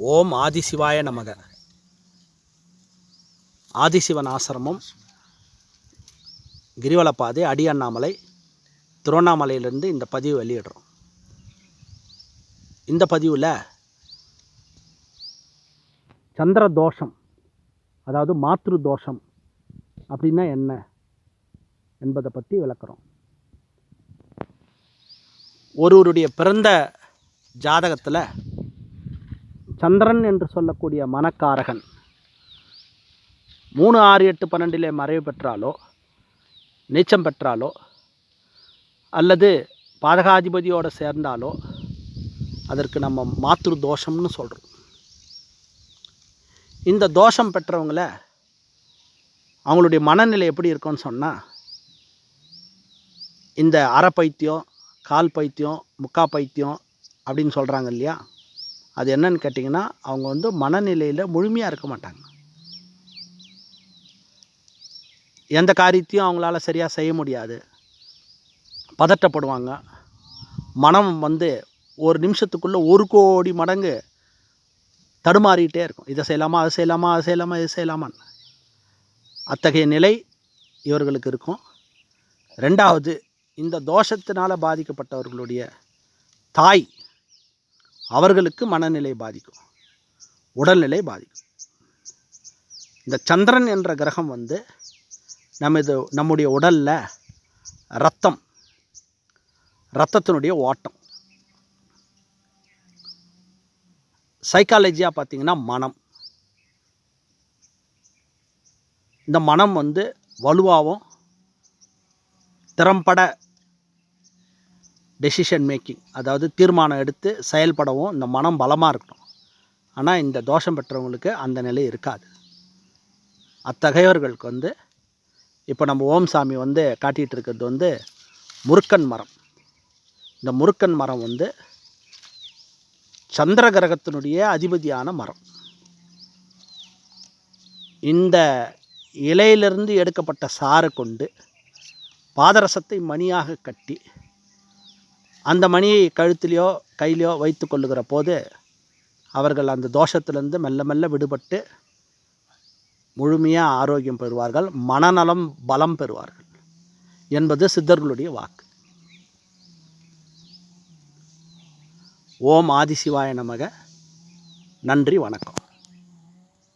ஓம் ஆதிசிவாய நமக. ஆதிசிவன் ஆசிரமம் கிரிவலப்பாதை அடி அண்ணாமலை திருவண்ணாமலையிலேருந்து இந்த பதிவு வெளியிடுறோம். இந்த பதிவில் சந்திர தோஷம் அதாவது மாத்ரு தோஷம் அப்படின்னா என்ன என்பதை பற்றி விளக்குறோம். ஒருவருடைய பிறந்த ஜாதகத்தில் சந்திரன் என்று சொல்லக்கூடிய மனக்காரகன். மூணு ஆறு எட்டு பன்னெண்டிலே மறைவு பெற்றாலோ நீச்சம் பெற்றாலோ அல்லது பாதகாதிபதியோடு சேர்ந்தாலோ அதற்கு நம்ம மாத்திரு தோஷம்னு சொல்கிறோம் இந்த தோஷம் பெற்றவங்கள அவங்களுடைய மனநிலை எப்படி இருக்கும்னு சொன்னால் இந்த அரை பைத்தியம் கால் பைத்தியம் முக்கா பைத்தியம் அப்படின்னு சொல்கிறாங்க இல்லையா? அது என்னன்னு கேட்டிங்கன்னா அவங்க வந்து மனநிலையில் முழுமையாக இருக்க மாட்டாங்க. எந்த காரியத்தையும் அவங்களால சரியாக செய்ய முடியாது. பதட்டப்படுவாங்க. மனம் வந்து ஒரு நிமிஷத்துக்குள்ளே ஒரு கோடி மடங்கு தடுமாறிக்கிட்டே இருக்கும். இதை செய்யலாமா அதை செய்யலாமா அதை செய்யலாமா இது செய்யலாமான்னு. அத்தகைய நிலை இவர்களுக்கு இருக்கும். ரெண்டாவது இந்த தோஷத்தினால் பாதிக்கப்பட்டவர்களுடைய தாய் அவர்களுக்கு மனநிலை பாதிக்கும். உடல்நிலை பாதிக்கும். இந்த சந்திரன் என்ற கிரகம் வந்து நமது நம்முடைய உடலில் ரத்தம் ரத்தத்தினுடைய ஓட்டம். சைக்காலஜியாக பார்த்தீங்கன்னா மனம். இந்த மனம் வந்து வலுவாகவும் திறம்பட டெசிஷன் மேக்கிங் அதாவது தீர்மானம் எடுத்து செயல்படவும் இந்த மனம் பலமாக இருக்கணும். ஆனால் இந்த தோஷம் பெற்றவங்களுக்கு அந்த நிலை இருக்காது. அத்தகையவர்களுக்கு வந்து இப்போ நம்ம ஓம் சாமி வந்து காட்டிகிட்டு இருக்கிறது வந்து முருக்கன் மரம். இந்த முருக்கன் மரம் வந்து சந்திர கிரகத்தினுடைய அதிபதியான மரம். இந்த இலையிலிருந்து எடுக்கப்பட்ட சாறு கொண்டு பாதரசத்தை மணியாக கட்டி அந்த மணியை கழுத்திலையோ கையிலையோ வைத்து கொள்ளுகிற போது அவர்கள் அந்த தோஷத்திலிருந்து மெல்ல மெல்ல விடுபட்டு முழுமையாக ஆரோக்கியம் பெறுவார்கள் மனநலம் பலம் பெறுவார்கள் என்பது சித்தர்களுடைய வாக்கு. ஓம் ஆதிசிவாய நமக. நன்றி வணக்கம்.